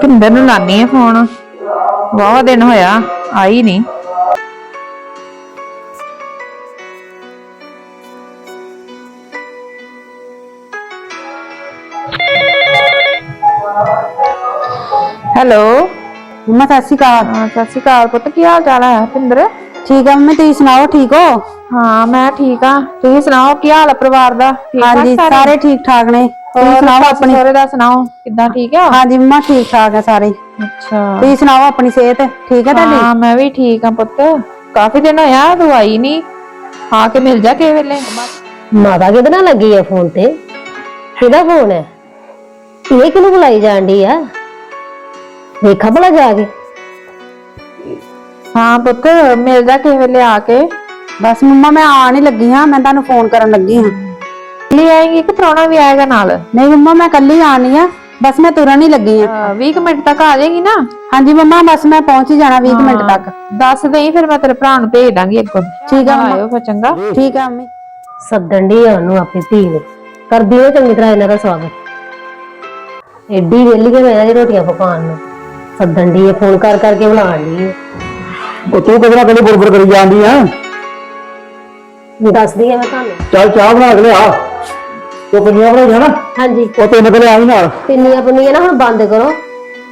ਕਿੰਦਰ ਨੂੰ ਲਾਨੀ ਆ ਫੋਨ? ਵਾਵਾ ਦਿਨ ਹੋਇਆ ਆਈ ਨਹੀਂ ਹੈਲੋ। ਮੰਮਾ ਸਤਿ ਸ਼੍ਰੀ ਅਕਾਲ। ਹਾਂ ਸਤਿ ਸ਼੍ਰੀ ਅਕਾਲ ਪੁੱਤ ਕੀ ਹਾਲ ਚਾਲ ਹੈ ਪਿੰਦਰ ਠੀਕ ਆ ਮੰਮੀ ਤੁਸੀਂ ਸੁਣਾਓ ਠੀਕ ਹੋ? ਹਾਂ ਮੈਂ ਠੀਕ ਆ। ਤੁਸੀਂ ਸੁਣਾਓ ਕੀ ਹਾਲ ਆ ਪਰਿਵਾਰ ਦਾ? ਠੀਕ ਹਾਂਜੀ ਸਾਰੇ? ਠੀਕ ਠਾਕ ਨੇ। ਤੁਸੀਂ ਹੋਰ ਸੁਣਾਓ ਆਪਣੀ? ਸਹੁਰੇ ਦਾ ਸੁਣਾਓ ਕਿੱਦਾਂ ਠੀਕ ਆ? ਹਾਂਜੀ ਮੰਮਾ ਠੀਕ ਠਾਕ ਆ ਸਾਰੇ। ਅੱਛਾ। ਤੁਸੀਂ ਸੁਣਾਓ ਆਪਣੀ ਸਿਹਤ ਠੀਕ ਹੈ ਤੁਹਾਡੀ? ਹਾਂ ਮੈਂ ਵੀ ਠੀਕ ਆ ਪੁੱਤ। ਕਾਫੀ ਦਿਨ ਹੋਇਆ ਤੂੰ ਆਈ ਨਹੀਂ ਆ ਕੇ ਮਿਲ ਜਾ ਕਿਸੇ ਵੇਲੇ। ਮਾਤਾ ਕਿਹਦੇ ਨਾਲ ਲੱਗੀ ਹੈ ਫੋਨ ਤੇ? ਕਿਹਦਾ ਫੋਨ ਹੈ ਇਹ ਕਿਹਨੂੰ ਬੁਲਾਈ ਜਾਂਦੀ ਆ? ਵੇਖਾ ਭਲਾ ਜਾ ਕੇ। ਹਾਂ ਪੁੱਤ ਮਿਲ ਜਾ ਕਿਸੇ ਵੇਲੇ ਆ ਕੇ। ਬਸ ਮੰਮਾ ਮੈਂ ਆਣ ਹੀ ਲੱਗੀ ਹਾਂ ਮੈਂ ਤੁਹਾਨੂੰ ਫੋਨ ਕਰਨ ਲੱਗੀ ਹਾਂ। ਲੈ ਆਏਗੀ ਕਿ ਪ੍ਰਾਹੁਣਾ ਵੀ ਆਏਗਾ ਨਾਲ? ਨਹੀਂ ਮੰਮਾ ਮੈਂ ਕੱਲੀ ਆਣੀ ਆ। ਬਸ ਮੈਂ ਤੁਰਨ ਹੀ ਲੱਗੀ ਆ। 20 ਮਿੰਟ ਤੱਕ ਆ ਜਾਏਗੀ ਨਾ? ਹਾਂਜੀ ਮੰਮਾ ਬਸ ਮੈਂ ਪਹੁੰਚ ਹੀ ਜਾਣਾ 20 ਮਿੰਟ ਤੱਕ। ਦੱਸ ਦੇਈ ਫਿਰ ਮੈਂ ਤੇਰੇ ਭਰਾ ਨੂੰ ਭੇਜ ਦਾਂਗੀ ਅੱਗੋਂ। ਠੀਕ ਆ ਮੰਮਾ। ਆਇਓ ਫਿਰ ਚੰਗਾ। ਠੀਕ ਆ ਮੰਮੀ। ਸੱਦਣ ਦੀ ਉਹਨੂੰ ਆਪਣੀ ਧੀ ਨੂੰ। ਕਰਦੀ ਉਹ ਚੰਗੀ ਤਰ੍ਹਾਂ ਇਹਨਾਂ ਦਾ ਸਵਾਗਤ। ਐਡੀ ਵੇਲੀ ਕੇ ਮੈਂ ਦੀ ਰੋਟੀਆਂ ਪਕਾਉਣ ਨੂੰ। ਸੱਦਣ ਦੀ ਫੋਨ ਕਰ ਕਰਕੇ ਬਣਾਉਣ ਦੀ ਉਹ ਤੂੰ ਕਿਹਦੇ ਨਾਲ ਕਦੇ ਬੁਰਬੁਰ ਕਰੀ ਜਾਂਦੀ ਆ? ਦੱਸਦੀ ਆ ਮੈਂ ਤੁਹਾਨੂੰ। ਚੱਲ ਚਾਹ ਬਣਾ ਕੇ ਲਿਆ। ਤੂੰ ਪਿੰਨੀਆਂ ਬਣਾਈ ਜਾਣਾ ਹਾਂਜੀ। ਉਹ ਤਿੰਨ ਕਲੇ ਆਈ ਨਾਲ। ਪਿੰਨੀਆਂ ਪੁੰਨੀਆਂ ਨਾ ਹੁਣ ਬੰਦ ਕਰੋ।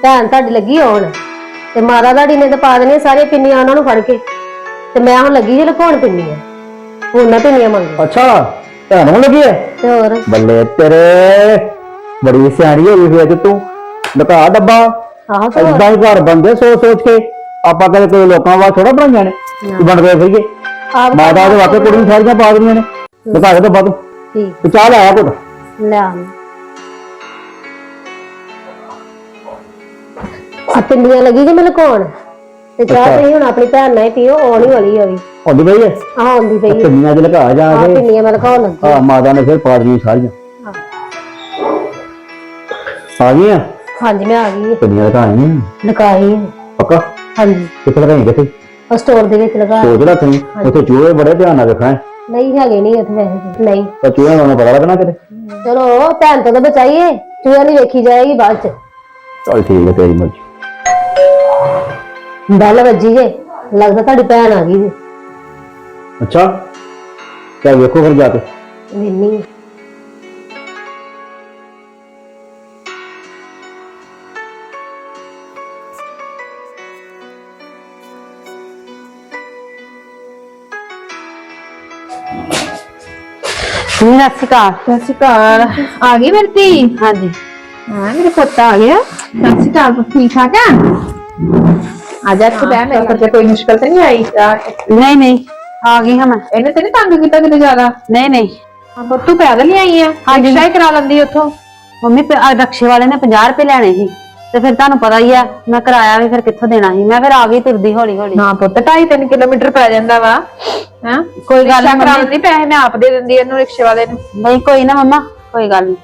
ਭੈਣ ਤੁਹਾਡੀ ਲੱਗੀ ਹੋਣ ਤੇ ਮਾਤਾ ਤੁਹਾਡੀ ਨੇ ਤਾਂ ਪਾ ਦੇਣੀਆਂ ਸਾਰੀਆਂ ਪਿੰਨੀਆਂ ਉਹਨਾਂ ਨੂੰ ਫੜ ਕੇ। ਤੇ ਮੈਂ ਹੁਣ ਲੱਗੀ ਜੇ ਲੁਕਾਉਣ ਪਿੰਨੀਆਂ। ਹੁਣ ਨਾ ਪਿੰਨੀਆਂ ਮੰਗੋ ਅੱਛਾ ਭੈਣ ਨੂੰ ਲੱਗੀ ਐ ਤੇ ਹੋਰ? ਬੱਲੇ ਤੇਰੇ ਬੜੀ ਸਿਆਣੀ ਹੋ ਗਈ ਫੇਰ ਤੂੰ ਲੁਕਾ ਡੱਬਾ। ਆਹੋ ਤੇ ਹੋਰ? ਏਦਾਂ ਹੀ ਘਰ ਬੰਦੇ ਸੋਚ ਸੋਚ ਕੇ। ਆਪਾਂ ਕਦੇ ਕੋਈ ਲੋਕਾਂ ਵਾਸਤੇ ਥੋੜਾ ਬਣਾਈਆਂ ਨੇ। ਕਿ ਬਣਦੇ ਫਿਰੀਏ ਆਪ ਮਾਤਾ ਦੇ ਵਾਕੇ ਕੁੜੀ ਨੂੰ ਸਾਰੀਆਂ ਪਾ ਦਿੰਦੀਆਂ ਨੇ। ਲੁਕਾ ਕੇ ਤਾਂ ਬਾਅਦ ਠੀਕ। ਤੇ ਚਾਹ ਲਿਆ ਘੁੱਟ? ਲੈ ਆ ਆ ਪਿੰਨੀਆਂ ਲੱਗੀ ਕਿ ਮੈਂ ਲੁਕਾਉਣ ਤੇ ਚਾਹ। ਤੁਸੀਂ ਹੁਣ ਆਪਣੀ ਭੈਣ ਨਾਲ ਹੀ ਪੀਓ ਆਉਣੀ ਵਾਲੀ ਆ ਵੀ। ਹੁੰਦੀ ਪਈ ਆਹ ਆਉਂਦੀ ਪਈ ਹੈ। ਪਿੰਨੀਆਂ ਚ ਲੁਕਾ ਜਾ ਆਹ ਕੇ। ਪਿੰਨੀਆਂ ਮੈਂ ਲੁਕਾਉਣ ਲੱਗੀ ਆ ਮਾਤਾ ਨੇ ਫਿਰ ਪਾ ਦਿੰਦੀਆਂ ਸਾਰੀਆਂ। ਆ ਗਈਆਂ? ਹਾਂਜੀ ਮੈਂ ਆ ਗਈ ਹਾਂ। ਪਿੰਨੀਆਂ ਲੁਕਾਈਆਂ ਲੁਕਾਈ ਹੈ। ਪੱਕਾ? ਹਾਂਜੀ। ਕਿੱਥੇ ਲਗਾਈ ਕਿੱਥੇ? ਉਹ ਸਟੋਰ ਦੇ ਵਿੱਚ ਲਗਾ ਸੋਚ ਰੱਖ ਲਈ ਉੱਥੇ ਚੂਹੇ ਬੜੇ ਧਿਆਨ ਨਾਲ ਵੇਖਣਾ ਨਹੀਂ ਹੈਗੇ ਨਹੀਂ ਉੱਥੇ ਵੈਸੇ ਨਹੀਂ। ਤਾਂ ਚੂਹਿਆਂ ਨੂੰ ਪਤਾ ਲੱਗਣਾ ਕਿਤੇ? ਚਲੋ ਭੈਣ ਤੋਂ ਤਾਂ ਬਚਾਈਏ। ਚੂਹਿਆਂ ਨਹੀਂ ਵੇਖੀ ਜਾਏਗੀ ਬਾਅਦ ਚ। ਚਲ ਠੀਕ ਹੈ ਤੇਰੀ ਮਰਜ਼ੀ। ਬੈਲ ਵੱਜੀ ਜੇ ਲੱਗਦਾ ਤੁਹਾਡੀ ਭੈਣ ਆ ਗਈ ਜੀ। ਅੱਛਾ ਚੱਲ ਵੇਖੋ ਫਿਰ ਜਾ ਕੇ। ਵਿੰਨੀ ਸਤਿ ਸ਼੍ਰੀ ਅਕਾਲ ਸਤਿ ਸ਼੍ਰੀ ਅਕਾਲ ਆ ਗਈ ਮੇਰੀ ਧੀ ਹਾਂਜੀ। ਹਾਂ ਮੇਰੇ ਪੁੱਤ ਆ ਗਿਆ। ਸਤਿ ਸ਼੍ਰੀ ਅਕਾਲ ਪੁੱਤ, ਠੀਕ ਠਾਕ ਆ? ਆ ਜਾ ਤੂੰ ਬਹਿ ਮੇਰੇ ਕਰਕੇ ਕੋਈ ਮੁਸ਼ਕਲ ਤਾਂ ਨਹੀਂ ਆਈ? ਨਹੀਂ ਨਹੀਂ। ਆ ਗਈ ਹਾਂ ਮੈਂ। ਇਹਨੇ ਤੇ ਨਹੀਂ ਤੰਗ ਕੀਤਾ ਕਿਤੇ ਜ਼ਿਆਦਾ? ਨਹੀਂ ਨਹੀਂ। ਹਾਂ ਪੁੱਤ ਤੂੰ ਪੈਦਲ ਹੀ ਆਈ ਆ। ਹਾਂਜੀ। ਰਿਕਸ਼ਾ ਹੀ ਕਰਾ ਲੈਂਦੀ ਉੱਥੋਂ। ਮੰਮੀ ਰਕਸ਼ੇ ਵਾਲੇ ਨੇ 50 ਰੁਪਏ ਲੈਣੇ ਸੀ। ਤੇ ਫਿਰ ਤੁਹਾਨੂੰ ਪਤਾ ਹੀ ਆ ਮੈਂ ਕਿਰਾਇਆ ਵੀ ਫਿਰ ਕਿੱਥੋਂ ਦੇਣਾ ਸੀ? ਮੈਂ ਫਿਰ ਆ ਗਈ ਤੁਰਦੀ ਹੌਲੀ ਹੌਲੀ। ਨਾ ਪੁੱਤ 2.5 3 ਕਿਲੋਮੀਟਰ ਪੈ ਜਾਂਦਾ ਵਾ। ਹਾਂ? ਕੋਈ ਗੱਲ ਰਿਕਸ਼ਾ ਨੀ ਕਰਾ ਮੰਮੀ। ਲੈਂਦੀ ਪੈਸੇ ਮੈਂ ਆਪ ਦੇ ਦਿੰਦੀ ਇਹਨੂੰ ਰਿਕਸ਼ੇ ਵਾਲੇ ਨੂੰ। ਨਹੀਂ ਕੋਈ ਨਾ ਮੰਮਾ ਕੋਈ ਗੱਲ ਨਹੀਂ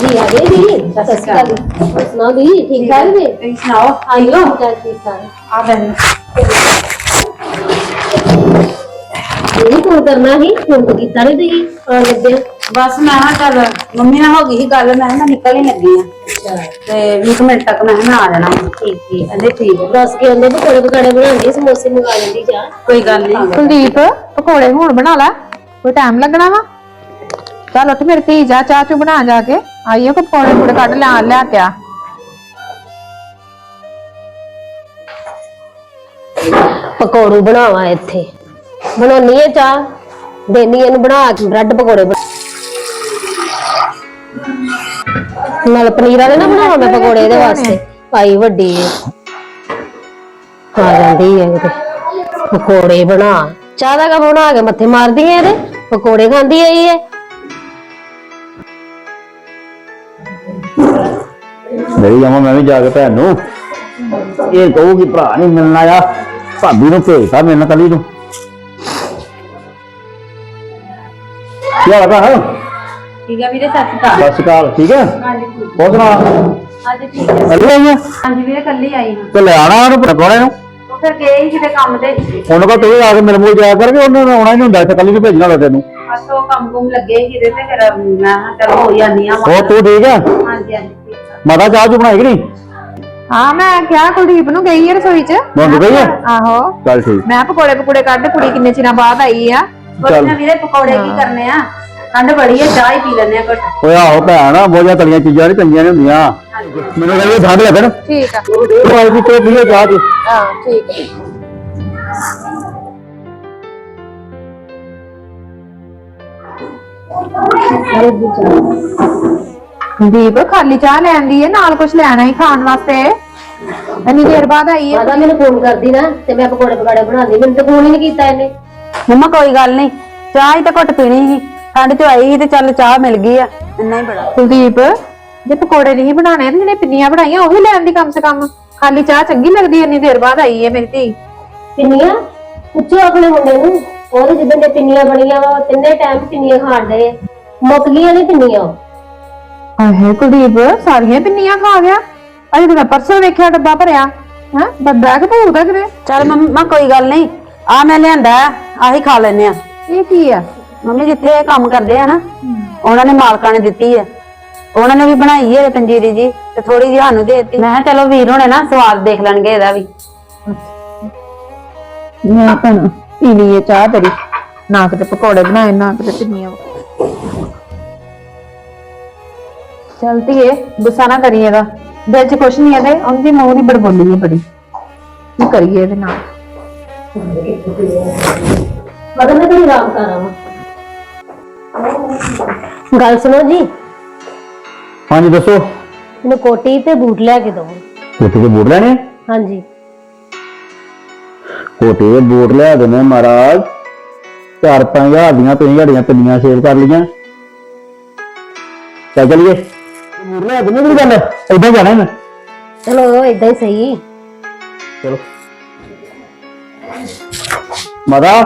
ਜੀ ਆ ਗਈ ਜੀ ਸਤਿ ਸ਼੍ਰੀ ਅਕਾਲ ਹੋਰ ਸੁਣਾਓ ਦੀ ਠੀਕ ਠਾਕ ਜੀ ਤੁਸੀਂ ਸੁਣਾਓ? ਠਾਕ ਠੀਕ ਠਾਕ? ਆ ਬੈਠ ਇਹ ਫੋਨ ਕਰਨਾ ਸੀ? ਫੋਨ ਤਾਂ ਕੀਤਾ ਨਹੀਂ ਤੁਸੀਂ ਆਉਣ ਲੱਗਿਆ। ਬਸ ਮੈਂ ਹਾਂ ਚੱਲ ਮੰਮੀ ਨਾਲ ਹੋ ਗਈ ਸੀ ਗੱਲ ਮੈਂ ਕਿਹਾ ਮੈਂ ਨਿਕਲ ਹੀ ਲੱਗੀ ਆ। ਤੇ 20 ਮਿੰਟ ਤੱਕ ਮੈਂ ਕਿਹਾ ਮੈਂ ਆ ਜਾਣਾ ਠੀਕ ਠੀਕ। ਕਹਿੰਦੇ ਠੀਕ ਆ। ਦੱਸ ਕੇ ਆਉਂਦੇ ਪਕੌੜੇ ਪਕਾੜੇ ਬਣਾਉਂਦੀ ਸਮੋਸੇ ਮੰਗਾ ਲੈਂਦੀ ਜਾ। ਕੋਈ ਗੱਲ ਨਹੀਂ ਕੁਲਦੀਪ ਪਕੌੜੇ ਹੁਣ ਬਣਾ ਲੈ। ਕੋਈ ਟਾਈਮ ਲੱਗਣਾ ਵਾ? ਚੱਲ ਉੱਠ ਮੇਰੀ ਧੀ ਜਾ ਚਾਹ ਚੂ ਬਣਾ ਜਾ ਕੇ। ਆਈਓ ਕਿ ਪਕੌੜੇ ਪੂੜੇ ਕੱਢ ਲਿਆ ਲਿਆ ਕੇ ਆ। ਪਕੌੜੂ ਬਣਾਵਾ ਇੱਥੇ। ਬਣਾਉਣੀ ਹੈ ਚਾਹ। ਦੇਣੀ ਇਹਨੂੰ ਬਣਾ ਕੇ ਬ੍ਰੈਡ ਪਕੌੜੇ ਬਣਾ- ਨਾਲ ਪਨੀਰ ਵਾਲੇ ਨਾ ਬਣਾਵਾ ਮੈਂ ਪਕੌੜੇ ਇਹਦੇ ਵਾਸਤੇ। ਭਾਈ ਵੱਡੀ ਹੈ ਆ ਜਾਂਦੀ ਹੈ ਕਿਤੇ ਪਕੌੜੇ ਬਣਾ। ਚਾਹ ਦਾ ਕੱਪ ਬਣਾ ਕੇ ਮੱਥੇ ਮਾਰਦੀ ਹੈ ਇਹਦੇ। ਪਕੌੜੇ ਖਾਂਦੀ ਹੈ ਇਹ ਮੇਰੀ ਜਾਵਾਂ ਮੈਂ ਵੀ ਜਾ ਕੇ ਭੈਣ ਨੂੰ। ਇਹ ਕਹੂਗੀ ਭਰਾ ਨਹੀਂ ਮਿਲਣਾ ਆ। ਭਾਬੀ ਨੂੰ ਭੇਜਤਾ ਮੇਰੇ ਨਾਲ ਕੱਲੀ ਨੂੰ। ਕੀ ਹਾਲ ਹੈ ਠੀਕ ਆ ਵੀਰੇ ਸਤਿ ਸ਼੍ਰੀ ਅਕਾਲ। ਸਤਿ ਸ਼੍ਰੀ ਅਕਾਲ ਠੀਕ ਹੈ ਹੋਰ ਸੁਣਾ? ਹਾਂਜੀ ਠੀਕ ਹੈ ਕੱਲੀ ਆਈ ਆ? ਹਾਂਜੀ ਵੀਰੇ ਕੱਲੀ ਆਈ ਹਾਂ ਤੇ ਲੈ ਆਣਾ ਉਹਨੂੰ ਪਕੌੜੇ ਨੂੰ? ਉਹ ਫਿਰ ਗਏ ਹੀ ਕਿਤੇ ਕੰਮ ਤੇ। ਉਹਨੂੰ ਕਹ ਤੂੰ ਆ ਕੇ ਮਿਲ ਮੁਲ ਜਾਇਆ ਕਰਕੇ ਉਹਨੇ ਆਉਣਾ ਹੀ ਨਹੀਂ ਹੁੰਦਾ ਇੱਥੇ ਕੱਲੀ ਨੂੰ ਭੇਜਣਾ ਹੁੰਦਾ ਤੈਨੂੰ। ਬਸ ਉਹ ਕੰਮ ਕੁਮ ਲੱਗੇ ਹੀ ਕਿਤੇ ਤੇ ਫਿਰ ਮੈਂ ਕਿਹਾ ਚਲੋ ਹੋ ਜਾਂਦੀ ਆ ਹੋਰ ਤੂੰ ਠੀਕ ਹੈ ਹਾਂਜੀ ਹਾਂਜੀ ਠੀਕ ਆ। ਮਾਤਾ ਚਾਹ ਚੁ ਬਣਾਈ ਕਿ ਨਹੀਂ? ਹਾਂ ਮੈਂ ਕਿਹਾ ਕੁਲਦੀਪ ਨੂੰ ਗਈ ਹੈ ਰਸੋਈ 'ਚ। ਬੰਦ ਗਈ ਹੈ ਆਹੋ। ਚੱਲ ਠੀਕ। ਮੈਂ ਪਕੌੜੇ ਪਕੌੜੇ ਕੱਢ ਕੁੜੀ ਕਿੰਨੇ ਚਿਰਾਂ ਬਾਅਦ ਆਈ ਆ। ਚੱਲ। ਵੀਰੇ ਪਕੌੜੇ ਕੀ ਕਰਨੇ ਆ? ਠੰਡ ਬੜੀ ਹੈ ਚਾਹ ਹੀ ਪੀ ਲੈਣੇ ਆ ਘੁੱਟ। ਓਏ ਆਹੋ ਭੈਣ ਬਹੁਤੀਆਂ ਤਲੀਆਂ ਚੀਜ਼ਾਂ ਨਹੀਂ ਚੰਗੀਆਂ ਨਹੀਂ ਹੁੰਦੀਆਂ। ਮੈਨੂੰ ਕਹਿੰਦੇ ਠੰਡ ਲੱਗਣ। ਠੀਕ ਆ। ਉਹ ਆਈ ਦੀ ਤੇ ਪੀਏ ਚਾਹ ਦੀ ਹਾਂ ਠੀਕ ਹੈ ਦੀਪ ਖਾਲੀ ਚਾਹ ਲੈਂਦੀ ਹੈ ਨਾਲ ਕੁਝ ਲੈਣਾ ਹੀ ਖਾਣ ਵਾਸਤੇ। ਇੰਨੀ ਦੇਰ ਬਾਅਦ ਆਈ ਹੈ। ਮਾਤਾ ਮੈਨੂੰ ਫੋਨ ਕਰਦੀ ਨਾ ਤੇ ਮੈਂ ਪਕੌੜੇ ਪਕਾੜੇ ਬਣਾਉਂਦੀ ਮੈਨੂੰ ਤਾਂ ਫੋਨ ਹੀ ਨਹੀਂ ਕੀਤਾ ਇਹਨੇ। ਮੰਮਾ ਕੋਈ ਗੱਲ ਨਹੀਂ। ਚਾਹ ਹੀ ਤਾਂ ਘੁੱਟ ਪੀਣੀ ਸੀ। ਠੰਡ ਚ ਆਈ ਸੀ ਤੇ ਚੱਲ ਚਾਹ ਮਿਲ ਗਈ ਆ ਇੰਨਾ ਹੀ ਬੜਾ। ਕੁਲਦੀਪ ਜੇ ਪਕੌੜੇ ਨਹੀਂ ਬਣਾਣੇ ਤੇ ਜਿਹੜੇ ਪਿੰਨੀਆਂ ਬਣਾਈਆਂ ਉਹ ਵੀ ਲੈਣ ਦੀ ਕਮ ਸੇ ਕਮ। ਖਾਲੀ ਚਾਹ ਚੰਗੀ ਲੱਗਦੀ ਹੈ ਇੰਨੀ ਦੇਰ ਬਾਅਦ ਆਈ ਹੈ ਮੇਰੀ ਧੀ। ਪਿੰਨੀਆਂ? ਪੁੱਛੋ ਆਪਣੇ ਮੁੰਡੇ ਨੂੰ। ਉਹਦੇ ਜਿੱਦਾਂ ਦੇ ਪਿੰਨੀਆਂ ਬਣੀਆਂ ਵਾ ਉਹ ਤਿੰਨੇ ਟਾਈਮ ਪਿੰਨੀਆਂ ਆ। ਮੁੱਕ ਗਈਆਂ ਨੇ ਪਿੰਨੀਆਂ। ਆਹੇ ਕੁਲਦੀਪ ਸਾਰੀਆਂ ਪਿੰਨੀਆਂ ਖਾ ਗਿਆ। ਅਜੇ ਤਾਂ ਮੈਂ ਪਰਸੋਂ ਵੇਖਿਆ ਡੱਬਾ ਭਰਿਆ। ਹੈ? ਬੰਦਾ ਕਿ ਭੂਤ ਕਿਤੇ। ਚੱਲ ਮੰਮਾ ਕੋਈ ਗੱਲ ਨਹੀਂ। ਆ ਮੈਂ ਲਿਆਂਦਾ ਆਹੀ ਖਾ ਲੈਨੇ ਆ। ਇਹ ਕੀ ਆ? ਮੰਮੀ ਜਿੱਥੇ ਇਹ ਕੰਮ ਕਰਦੇ ਆ ਨਾ ਉਹਨਾਂ ਨੇ ਮਾਲਕਾਂ ਨੇ ਦਿੱਤੀ ਹੈ ਉਹਨਾਂ ਨੇ ਵੀ ਬਣਾਈ ਹੈ ਪੰਜੀਰੀ ਜੀ ਤੇ ਥੋੜੀ ਜਿਹੀ ਸਾਨੂੰ ਦੇ ਦਿੱਤੀ। ਮੈਂ ਕਿਹਾ ਚਲੋ ਵੀਰ ਹੋਣੇ ਨਾ ਸਵਾਦ ਦੇਖ ਲੈਣਗੇ ਇਹਦਾ ਵੀ। ਮੈਂ ਤਾਂ ਪੀ ਲਈ ਚਾਹ ਤੇਰੀ। ਨਾ ਕਿਤੇ ਪਕੌੜੇ ਬਣਾਏ ਨਾ ਕਿਤੇ ਪਿੰਨੀਆਂ ਚਲਦੀ ਏ ਗੁੱਸਾ ਨਾ ਕਰੀ ਇਹਦਾ ਦਿਲ 'ਚ ਕੁਛ ਨਹੀਂ ਇਹਦੇ ਉਹਦੀ ਮੂੰਹ ਦੀ ਬੜਬੋਲੀ ਹੈ ਬੜੀ। ਕੀ ਕਰੀਏ ਇਹਦੇ ਨਾਲ? ਮਗਰ ਮੈਂ ਤੇ ਆਰਾਮ ਕਰ ਗੱਲ ਸੁਣੋ ਜੀ। ਹਾਂਜੀ ਦੱਸੋ। ਮੈਨੂੰ ਕੋਟੀ ਤੇ ਬੂਟ ਲੈ ਕੇ ਦਿਓ। ਕੋਟੀ ਦੇ ਬੂਟ ਲੈਣੇ? ਹਾਂਜੀ। ਕੋਟੀ ਦੇ ਬੂਟ ਲੈ ਦੇਣੇ ਮਹਾਰਾਜ। ਚਾਰ ਪੰਜ ਹਜ਼ਾਰ ਦੀਆਂ ਤੁਸੀਂ ਹੜੀਆਂ ਪਿੰਨੀਆਂ ਸੇਵ ਕਰ ਲਈਆਂ। ਚੱਲ ਚਲੀਏ। ਬੂਟ ਲੈ ਦੇਣੇ ਕੀ ਗੱਲ। ਏਦਾਂ ਜਾਣਾ ਮੈਂ। ਚਲੋ ਇਦਾਂ ਹੀ ਸਹੀ। ਚਲੋ। ਮਾਤਾ।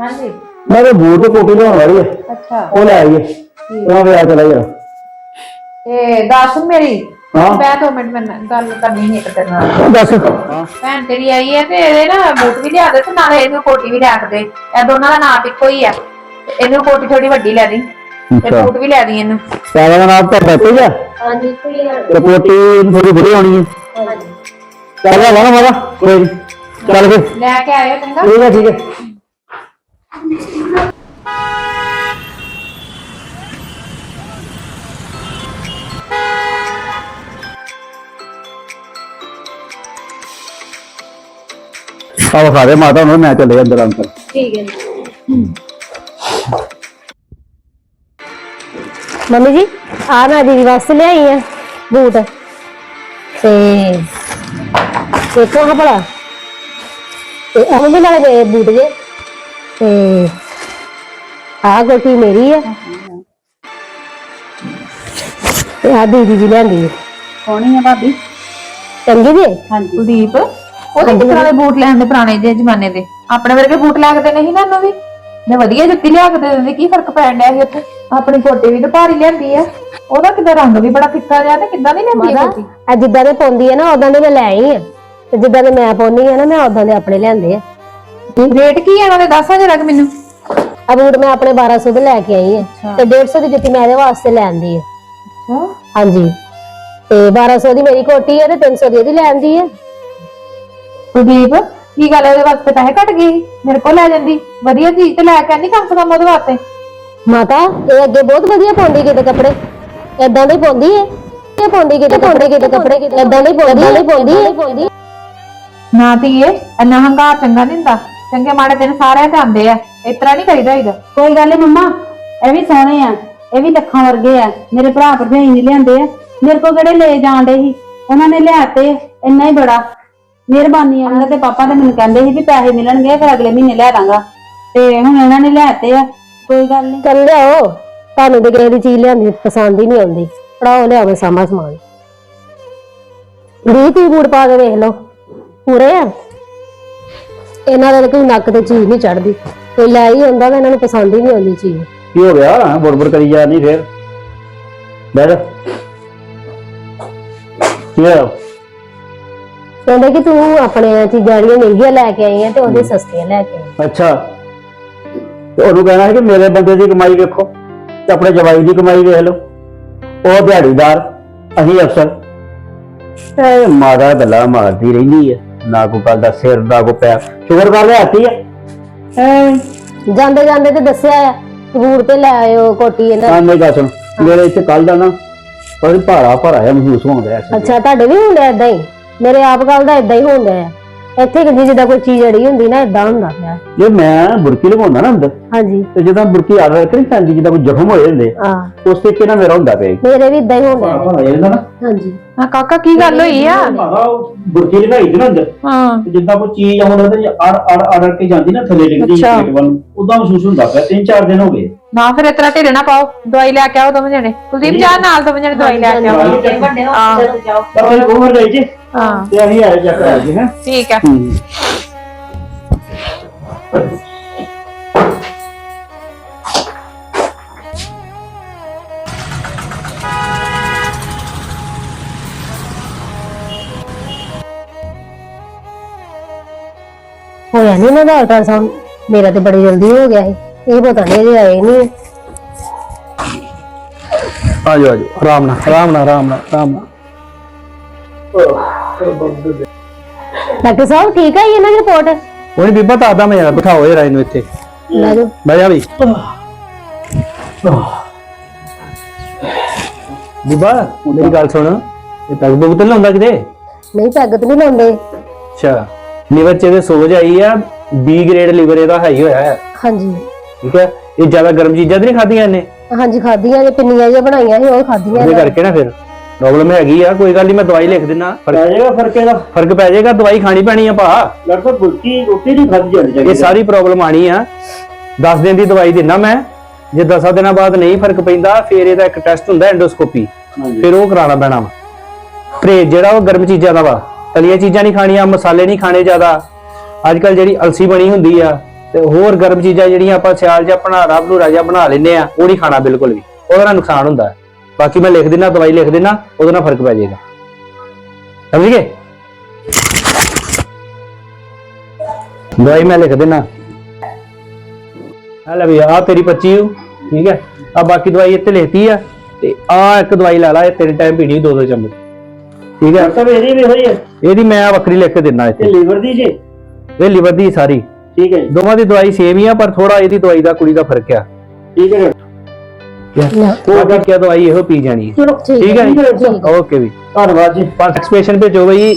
ਹਾਂਜੀ। ਮੈਂ ਤੇ ਬੂਟ ਤੇ ਕੋਟੀ ਲਿਆਉਣ ਵਾਲੀ ਹੈ ਅੱਛਾ। ਉਹ ਲੈ ਆਈਏ। ਉਹਨਾਂ ਦੇ ਆ ਚਲਾ ਯਾਰ ਇਹ ਦੱਸ ਮੇਰੀ ਹਾਂ। ਬੈ ਦੋ ਮਿੰਟ ਮੈਂ ਗੱਲ ਕਰਨੀ ਹੈ ਇੱਕ ਤੇਰੇ ਨਾਲ। ਦੱਸ। ਹਾਂ। ਭੈਣ ਤੇਰੀ ਆਈ ਹੈ ਤੇ ਇਹਦੇ ਨਾ ਬੂਟ ਵੀ ਲਿਆ ਦੇ ਤੇ ਨਾਲੇ ਇਹਨੂੰ ਕੋਟੀ ਵੀ ਰੱਖ ਦੇ। ਇਹ ਦੋਨਾਂ ਦਾ ਨਾਪ ਇੱਕੋ ਹੀ ਆ। ਤੇ ਇਹਨੂੰ ਕੋਟੀ ਥੋੜੀ ਵੱਡੀ ਲੈ ਦੀ। ਤੇ ਅੱਛਾ। ਬੂਟ ਵੀ ਲੈ ਦੀ ਇਹਨੂੰ। ਸਾਰਾ ਦਾ ਨਾਮ ਤਾਂ ਬੈਠੇ ਜਾ ਹਾਂਜੀ ਕੋਈ ਗੱਲ ਤੇ ਕੋਟੀ ਥੋੜੀ ਬੁਰੀ ਹੋਣੀ ਹੈ ਚੱਲ ਆ ਲਾ ਮਾਤਾ ਕੋਈ ਨੀ। ਚੱਲ ਫਿਰ। ਲੈ ਕੇ ਆਇਓ ਚੰਗਾ। ਠੀਕ ਹੈ ਠੀਕ ਹੈ ਆਹ ਖਾ ਦੇ ਮਾਤਾ ਨੂੰ ਮੈਂ ਚੱਲੇ ਅੰਦਰ ਅੰਦਰ ਠੀਕ ਹੈ। ਮੰਮੀ ਜੀ ਆ ਮੈਂ ਦੀਦੀ ਵਾਸਤੇ ਲਿਆਈ ਆ ਬੂਟ। ਤੇ ਦੇਖੋ ਹਾਂ ਭਲਾ। ਤੇ ਉਹ ਵੀ ਨਾਲ ਬੂਟ ਜੇ। ਤੇ ਆ ਗੋਟੀ ਮੇਰੀ ਹੈ ਤੇ ਆ ਦੀਦੀ ਜੀ ਲੈਂਦੀ ਹੈ ਸੋਹਣੀ ਆ ਭਾਬੀ? ਚੰਗੀ ਜੀ? ਹਾਂਜੀ। ਕੁਲਦੀਪ। ਉਹਦੇ ਤਰ੍ਹਾਂ ਦੇ ਬੂਟ ਲੈਣ ਦੇ ਪੁਰਾਣੇ ਜੇ ਜ਼ਮਾਨੇ ਦੇ। ਆਪਣੇ ਵਰਗੇ ਬੂਟ ਲੈ ਕੇ ਦੇਣੇ ਸੀ ਨਾ ਇਹਨੂੰ ਵੀ। ਮੈਂ ਵਧੀਆ ਜੁੱਤੀ ਲਿਆ ਕੇ ਦੇ ਦਿੰਦੀ ਕੀ ਫ਼ਰਕ ਪੈਣ ਡਿਆ ਸੀ ਉੱਥੇ? ਆਪਣੀ ਛੋਟੀ ਵੀ ਤਾਂ ਭਾਰੀ ਲਿਆਂਦੀ ਆ। ਉਹਦਾ ਕਿਦਾਂ ਰੰਗ ਵੀ ਬੜਾ ਫਿੱਕਾ ਜਿਹਾ ਤੇ ਕਿੱਦਾਂ ਨਹੀਂ ਲੈਂਦੀ ਜੁੱਤੀ ਆ ਜਿੱਦਾਂ ਦੇ ਪਾਉਂਦੀ ਹੈ ਨਾ ਉਦਾਂ ਦੇ ਮੈਂ ਲੈ ਆਈ ਆ। ਤੇ ਜਿੱਦਾਂ ਦੇ ਮੈਂ ਪਾਉਣੀ ਆ ਨਾ ਮੈਂ ਉਦਾਂ ਦੇ ਆਪਣੇ ਲਿਆਂਦੇ ਆ। ਰੇਟ ਕੀ ਹੈ ਇਹਨਾਂ ਦੇ ਦੱਸਾਂ ਜਰਾ ਕਿ ਮੈਨੂੰ। ਆ ਬੂਟ ਮੈਂ ਆਪਣੇ 1200 ਦੇ ਲੈ ਕੇ ਆਈ ਆ ਤੇ 150 ਦੀ ਜੁੱਤੀ ਮੈਂ ਇਹਦੇ ਵਾਸਤੇ ਲੈਂਦੀ ਅੱਛਾ। ਹਾਂਜੀ। ਤੇ 1200 ਦੀ ਮੇਰੀ ਕੋਟੀ ਹੈ ਤੇ 300 ਦੀ ਇਹਦੀ ਲੈਂਦੀ ਆ। ਕੁਲਦੀਪ ਕੀ ਗੱਲ ਹੈ ਉਹਦੇ ਵਾਸਤੇ ਪੈਸੇ ਘਟ ਗਏ? ਮੇਰੇ ਕੋਲ ਲੈ ਜਾਂਦੀ। ਵਧੀਆ ਚੀਜ਼ ਤੇ ਲੈ ਕੇ ਆਂਦੀ ਕਮ ਕਮ ਉਹਦੇ ਵਾਸਤੇ। ਮਾਤਾ ਇਹ ਅੱਗੇ ਬਹੁਤ ਵਧੀਆ ਪਾਉਂਦੀ ਕਿਤੇ ਕੱਪੜੇ। ਏਦਾਂ ਦੇ ਪਾਉਂਦੀ ਹੈ ਇਹ ਪਾਉਂਦੀ ਕਿਤੇ ਪਾਉਂਦੀ ਕਿਤੇ ਕੱਪੜੇ। ਏਦਾਂ ਦੇ ਪਾਉਂਦੀ ਦੇ ਪਾਉਂਦੀ ਨਾ ਧੀਏ ਇੰਨਾ ਹੰਕਾਰ ਚੰਗਾ ਨਹੀਂ ਹੁੰਦਾ। ਚੰਗੇ ਮਾੜੇ ਦਿਨ ਸਾਰਿਆਂ ਤੇ ਆਉਂਦੇ ਆ। ਇਸ ਤਰ੍ਹਾਂ ਨਹੀਂ ਕਰੀਦਾ ਹੈਗਾ ਕੋਈ ਗੱਲ ਨੀ ਮੰਮਾ ਇਹ ਵੀ ਸੋਹਣੇ ਆ ਇਹ ਵੀ ਲੱਖਾਂ ਵਰਗੇ ਆ। ਮੇਰੇ ਭਰਾ ਭਰਜਾਈ ਨੇ ਲਿਆਂਦੇ ਆ। ਮੇਰੇ ਕੋਲ ਕਿਹੜੇ ਲੈ ਜਾਂਦੇ ਸੀ? ਉਹਨਾਂ ਨੇ ਲਿਆਤੇ ਇੰਨਾ ਹੀ ਬੜਾ। ਮਿਹਰਬਾਨੀ ਆ ਉਹਨਾਂ ਦੇ ਪਾਪਾ ਤੇ ਮੈਨੂੰ ਕਹਿੰਦੇ ਸੀ ਵੀ ਪੈਸੇ ਮਿਲਣਗੇ ਫਿਰ ਅਗਲੇ ਮਹੀਨੇ ਲਿਆ ਦਾਂਗਾ। ਤੇ ਹੁਣ ਇਹਨਾਂ ਨੇ ਲਿਆਤੇ ਆ ਕੋਈ ਗੱਲ ਨਹੀਂ ਚੱਲ ਲਿਆਓ। ਤੁਹਾਨੂੰ ਤੇ ਕਿਸੇ ਦੀ ਚੀਜ਼ ਲਿਆਂਦੀ ਪਸੰਦ ਹੀ ਨਹੀਂ ਆਉਂਦੀ। ਫੜਾਓ ਲਿਆਓ ਸਾਮਾ ਸਮਾਨ। ਵੀਹ ਤੀ ਬੂਟ ਪਾ ਕੇ ਵੇਖ ਲਓ। ਪੂਰੇ ਆ? ਇਹਨਾਂ ਦਾ ਤਾਂ ਕੋਈ ਨੱਕ ਤੇ ਚੀਜ਼ ਨਹੀਂ ਚੜਦੀ। ਕੋਈ ਲੈ ਹੀ ਹੁੰਦਾ ਤਾਂ ਇਹਨਾਂ ਨੂੰ ਪਸੰਦ ਹੀ ਨਹੀਂ ਆਉਂਦੀ ਚੀਜ਼। ਕੀ ਹੋ ਗਿਆ? ਬੁੜਬੁੜ ਕਰੀ ਜਾ ਨਹੀਂ ਫੇਰ। ਬੈਠ ਕੀ ਹੋਇਆ? ਕਹਿੰਦੇ ਕਿ ਤੂੰ ਆਪਣੇ ਚੀਜ਼ਾਂ ਜਿਹੜੀਆਂ ਮਹਿੰਗੀਆਂ ਲੈ ਕੇ ਆਈ ਆ ਤੇ ਉਹਦੇ ਸਸਤੀਆਂ ਲੈ ਕੇ ਆਈ। ਅੱਛਾ। ਤੇ ਉਹਨੂੰ ਕਹਿਣਾ ਹੈ ਕਿ ਮੇਰੇ ਬੰਦੇ ਦੀ ਕਮਾਈ ਵੇਖੋ ਤੇ ਆਪਣੇ ਜਵਾਈ ਦੀ ਕਮਾਈ ਵੇਖ ਲਓ। ਉਹ ਦਿਹਾੜੀਦਾਰ ਅਸੀਂ ਅਫਸਰ। ਇਹ ਮਾਦਾ ਗੱਲਾਂ ਮਾਰਦੀ ਰਹਿੰਦੀ ਹੈ ਨਾ ਕੋ ਗੱਲ ਦਾ ਸਿਰ ਦਾ ਕੋ ਪੈਰ। ਸ਼ੁਕਰ ਕਰ ਲਿਆਤੀ ਹੈ ਐ ਜਾਂਦੇ ਜਾਂਦੇ ਤੇ ਦੱਸਿਆ ਆ ਬੂਟ ਤੇ ਲੈ ਆਇਓ ਕੋਟੀ ਇਹਨਾਂ ਆ ਮੇਰੀ ਗੱਲ ਸੁਣ ਮੇਰੇ ਇੱਥੇ ਕੱਲ ਦਾ ਨਾ ਪਰ ਭਾਰਾ ਭਾਰਾ ਜਿਹਾ ਮਹਿਸੂਸ ਹੁੰਦਾ ਅੱਛਾ ਤੁਹਾਡੇ ਵੀ ਹੁੰਦਾ ਏਦਾਂ ਹੀ? ਮੇਰੇ ਆਪ ਗੱਲ ਦਾ ਏਦਾਂ ਹੀ ਹੁੰਦਾ ਆ। ਇੱਥੇ ਕਿ ਜਿੱਦਾਂ ਕੋਈ ਚੀਜ਼ ਅੜੀ ਹੁੰਦੀ ਨਾ ਏਦਾਂ ਹੁੰਦਾ ਪਿਆ। ਜੇ ਮੈਂ ਬੁਰਕੀ ਲਗਾਉਂਦਾ ਨਾ ਅੰਦਰ ਹਾਂਜੀ। ਤੇ ਜਦੋਂ ਬੁਰਕੀ ਆ ਰਿਹਾ ਕਿ ਪੈਂਦੀ ਜਿੱਦਾਂ ਕੋਈ ਜ਼ਖਮ ਹੋਏ ਹੁੰਦੇ ਆ ਉਸ ਤਰੀਕੇ ਨਾਲ ਮੇਰਾ ਹੁੰਦਾ ਪਿਆ ਮੇਰੇ ਵੀ ਏਦਾਂ ਹੀ ਹੁੰਦਾ ਭਾਰਾ ਜਾਂਦਾ ਨਾ। ਹਾਂਜੀ। ਹਾਂ ਕਾਕਾ ਕੀ ਗੱਲ ਹੋਈ ਆ? ਬੁਰਕੀ ਲਗਾਈ ਦੇ ਨਾ ਅੰਦਰ ਹਾਂ। ਤੇ ਜਿੱਦਾਂ ਕੋਈ ਚੀਜ਼ ਆਉਂਦਾ ਤੇ ਅੜ ਅੜ ਅੜ ਕੇ ਜਾਂਦੀ ਨਾ ਥੱਲੇ ਡਿੱਗਦੀ। ਇੱਕ ਵੱਲ ਉਦਾਂ ਮਹਿਸੂਸ ਹੁੰਦਾ ਪਿਆ ਤਿੰਨ ਚਾਰ ਦਿਨ ਹੋ ਗਏ। ਨਾ ਫਿਰ ਇਤਨਾ ਢਿੱਲੇ ਨਾ ਪਾਓ ਦਵਾਈ ਲੈ ਕੇ ਆਓ ਦੋਵੇਂ ਜਣੇ। ਕੁਲਦੀਪ ਜਾ ਨਾਲ ਦੋਵੇਂ ਜਣੇ ਦਵਾਈ ਲੈ ਕੇ ਆਓ। ਵੱਡੇ ਹਾਂ। hospital ਜਾਓ ਪਰ ਉਹ ਕੋਹਰ ਜਾਈ ਜੀ ਹਾਂ। ਤੇ ਅਸੀਂ ਆਏ ਚੱਕ ਆ ਜੀ ਹੈ। ਠੀਕ ਹੈ। ਹੋਇਆ ਨਹੀਂ ਨਾ ਅਲਟਰਾਸਾਊਂਡ ਮੇਰਾ ਤੇ ਬੜੀ ਜਲਦੀ ਹੋ ਗਿਆ ਸੀ। ਇਹ ਪਤਾ ਨਹੀਂ ਆਏ ਨਹੀਂ ਆ ਜਾਓ ਆ ਜਾਓ। ਆਰਾਮ ਨਾਲ ਆਰਾਮ ਨਾਲ ਆਰਾਮ ਨਾਲ ਆਰਾਮ ਨਾਲ। ਡਾਕਟਰ ਸਾਹਿਬ ਠੀਕ ਹੈ ਇਹਨਾਂ ਦੀ ਰਿਪੋਰਟ ਕੋਈ ਬੀਬਾ ਆਦਾ ਮੈਂ ਯਾਰ ਬਿਠਾਓ ਇਹ ਰਾਈ ਨੂੰ ਇੱਥੇ। ਲੈ ਜਾਓ ਬਹਿ ਜਾ ਵੀ। ਬੀਬਾ ਮੇਰੀ ਗੱਲ ਸੁਣ। ਇਹ ਪੈਗ ਬੁਗ ਤੇ ਲਾਉਂਦਾ ਕਿਤੇ? ਨਹੀਂ ਪੈਗਤ ਨਹੀਂ ਲਾਉਂਦੇ। ਅੱਛਾ। ਲੀਵਰ ਚ ਇਹਦੇ ਸੋਜ ਆਈ ਆ ਬੀ ਗ੍ਰੇਡ ਲੀਵਰ ਇਹਦਾ ਹਾਈ ਹੋਇਆ ਹੈ। ਹਾਂਜੀ। ਠੀਕ ਹੈ? ਇਹ ਜ਼ਿਆਦਾ ਗਰਮ ਚੀਜ਼ਾਂ ਤੇ ਨਹੀਂ ਖਾਧੀਆਂ ਇਹਨੇ? ਹਾਂਜੀ ਖਾਧੀਆਂ ਜੇ ਪਿੰਨੀਆਂ ਜਿਹੀਆਂ ਬਣਾਈਆਂ ਸੀ ਉਹ ਖਾਧੀਆਂ ਇਹਨਾਂ ਨੇ। ਕਰਕੇ ਨਾ ਫਿਰ। ਪ੍ਰੋਬਲਮ ਹੈਗੀ ਆ ਕੋਈ ਗੱਲ ਨਹੀਂ ਮੈਂ ਦਵਾਈ ਲਿਖ ਦਿੰਨਾ। ਪੈ ਜਾਏਗਾ ਫ਼ਰਕ ਇਹਦਾ। ਫ਼ਰਕ ਪੈ ਜਾਏਗਾ ਦਵਾਈ ਖਾਣੀ ਪੈਣੀ ਆ ਭਾ। ਡਾਕਟਰ ਸਾਹਿਬ ਬੁਰਕੀ ਰੋਟੀ ਨਹੀਂ ਖਾਦੀ ਜਾਂਦੀ ਇਹ ਸਾਰੀ ਪ੍ਰੋਬਲਮ ਆਣੀ ਆ। 10 ਦਿਨ ਦੀ ਦਵਾਈ ਦਿੰਦਾ ਮੈਂ। ਜੇ 10 ਦਿਨਾਂ ਬਾਅਦ ਨਹੀਂ ਫ਼ਰਕ ਪੈਂਦਾ ਫਿਰ ਇਹਦਾ ਇੱਕ ਟੈਸਟ ਹੁੰਦਾ ਐਂਡੋਸਕੋਪੀ ਹਾਂਜੀ। ਫਿਰ ਉਹ ਕਰਾਉਣਾ ਪੈਣਾ ਵਾ। ਪਰਹੇਜ਼ ਜਿਹੜਾ ਉਹ ਗਰਮ ਚੀਜ਼ਾਂ ਦਾ ਵਾ। ਤਲੀਆਂ ਚੀਜ਼ਾਂ ਨਹੀਂ ਖਾਣੀਆਂ ਮਸਾਲੇ ਨਹੀਂ ਖਾਣੇ ਜ਼ਿਆਦਾ। ਅੱਜ ਕੱਲ ਜਿਹੜੀ ਅਲਸੀ ਬਣੀ ਹੁੰਦੀ ਆ ਤੇ ਹੋਰ ਗਰਮ ਚੀਜ਼ਾਂ ਜਿਹੜੀਆਂ ਆਪਾਂ ਸਿਆਲ 'ਚ ਆਪਣਾ ਰੱਬ ਨੂੰ ਰਾਜਾ ਬਣਾ ਲੈਨੇ ਆ ਉਹ ਨਹੀਂ ਖਾਣਾ ਬਿਲਕੁਲ ਵੀ। ਉਹਦਾ ਨਾਲ ਨੁਕਸਾਨ ਹੁੰਦਾ। ਹੈ। ਬਾਕੀ ਮੈਂ ਲਿਖ ਦਿੰਦਾ ਦਵਾਈ ਲਿਖ ਦਿੰਦਾ ਉਹਦੇ ਨਾਲ ਫ਼ਰਕ ਪੈ ਜਾਏਗਾ। ਸਮਝ ਗਏ? ਦਵਾਈ ਮੈਂ ਲਿਖ ਦਿੰਦਾ। ਆ ਲੈ ਵੀ ਆ ਤੇਰੀ 25 ਊ, ਠੀਕ ਹੈ? ਆ ਬਾਕੀ ਦਵਾਈ ਇੱਥੇ ਲਿਖਤੀ ਆ ਤੇ ਆ ਇੱਕ ਦਵਾਈ ਲੈ ਲਾ ਇਹ ਤਿੰਨ ਟਾਈਮ ਪੀਣੀ ਦੋ ਦੋ ਚਮਚ। ਠੀਕ ਹੈ? ਸਾਹਿਬ ਇਹਦੀ ਵੀ ਹੋਈ ਹੈ? ਇਹਦੀ ਮੈਂ ਵੱਖਰੀ ਲਿਖ ਕੇ ਦਿੰਦਾ ਇੱਥੇ। ਲੀਵਰ ਦੀ ਜੀ? ਇਹ ਲਿਵਰ ਦੀ ਸਾਰੀ। ਠੀਕ ਹੈ ਦੋਵਾਂ ਦੀ ਦਵਾਈ ਸੇਮ ਹੀ ਆ ਪਰ ਥੋੜਾ ਇਹਦੀ ਦਵਾਈ ਦਾ ਕੁੜੀ ਦਾ ਫ਼ਰਕ ਆ। ਠੀਕ ਹੈ ਉਹ ਬਾਕੀ ਕਿਆ ਦਵਾਈ ਇਹੋ ਪੀ ਜਾਣੀ ਹੈ। ਚਲੋ ਠੀਕ ਹੈ ਠੀਕ ਹੈ ਜੀ? ਓਕੇ ਵੀ। ਧੰਨਵਾਦ ਜੀ। ਪੰਜ ਐਕਸਪ੍ਰੈਸ਼ਨ ਭੇਜੋ ਬਈ।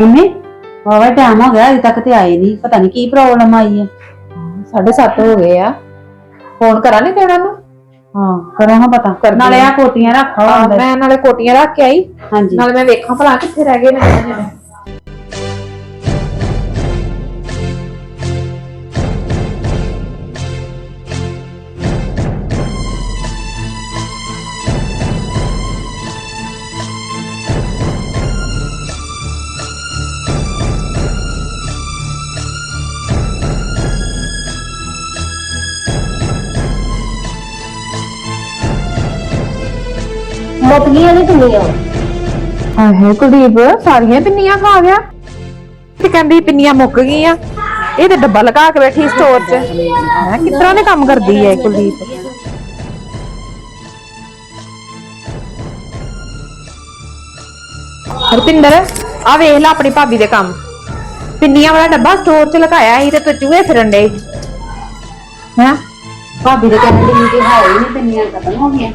ਮੰਮੀ ਬਾਵਾ ਟਾਈਮ ਹੋ ਗਿਆ ਅਜੇ ਤੱਕ ਤੇ ਆਏ ਨਹੀਂ। ਪਤਾ ਨਹੀਂ ਕੀ ਪ੍ਰੋਬਲਮ ਆਈ ਹੈ। ਸਾਢੇ ਸੱਤ ਹੋ ਗਏ ਆ। ਫੋਨ ਕਰਾਂ ਨਹੀਂ ਤੇ ਉਹਨਾਂ ਨੂੰ? ਹਾਂ ਕਰੋ ਹਾਂ ਪਤਾ। ਨਾਲੇ ਆ। ਕੋਟੀਆਂ ਰੱਖੋ ਮੈਂ ਨਾਲੇ ਕੋਟੀਆਂ ਰੱਖ ਕੇ ਆਈ। ਹਾਂਜੀ। ਨਾਲੇ ਮੈਂ ਵੇਖਾਂ ਭਲਾ ਕਿੱਥੇ ਰਹਿ ਗਏ ਨੇ। ਦੋਵੇਂ ਜਣੇ ਮੁੱਕ ਗਈਆਂ ਨੇ ਪਿੰਨੀਆਂ ਆਹੇ ਕੁਲਦੀਪ ਸਾਰੀਆਂ ਪਿੰਨੀਆਂ ਖਾ ਗਿਆ। ਤੇ ਕਹਿੰਦੀ ਪਿੰਨੀਆਂ ਮੁੱਕ ਗਈਆਂ। ਇਹ ਤੇ ਡੱਬਾ ਲਗਾ ਕੇ ਬੈਠੀ ਸਟੋਰ 'ਚ। ਹੈ ਕਿਸ ਤਰ੍ਹਾਂ ਦੇ ਕੰਮ ਕਰਦੀ ਹੈ ਇਹ ਕੁਲਦੀਪ? ਹਰਪਿੰਦਰ ਆ ਵੇਖ ਲੈ ਆਪਣੀ ਭਾਬੀ ਦੇ ਕੰਮ। ਪਿੰਨੀਆਂ ਵਾਲਾ ਡੱਬਾ ਸਟੋਰ 'ਚ ਲਗਾਇਆ ਸੀ ਤੇ ਤੂੰ ਚੂਹੇ ਫਿਰਨ ਡੇ ਹੈ? ਭਾਬੀ ਦੇ ਕਹਿੰਦੇ ਨਹੀਂ ਕਿ ਹੈ ਹੀ ਨਹੀਂ ਪਿੰਨੀਆਂ ਖਤਮ ਹੋ ਗਈਆਂ।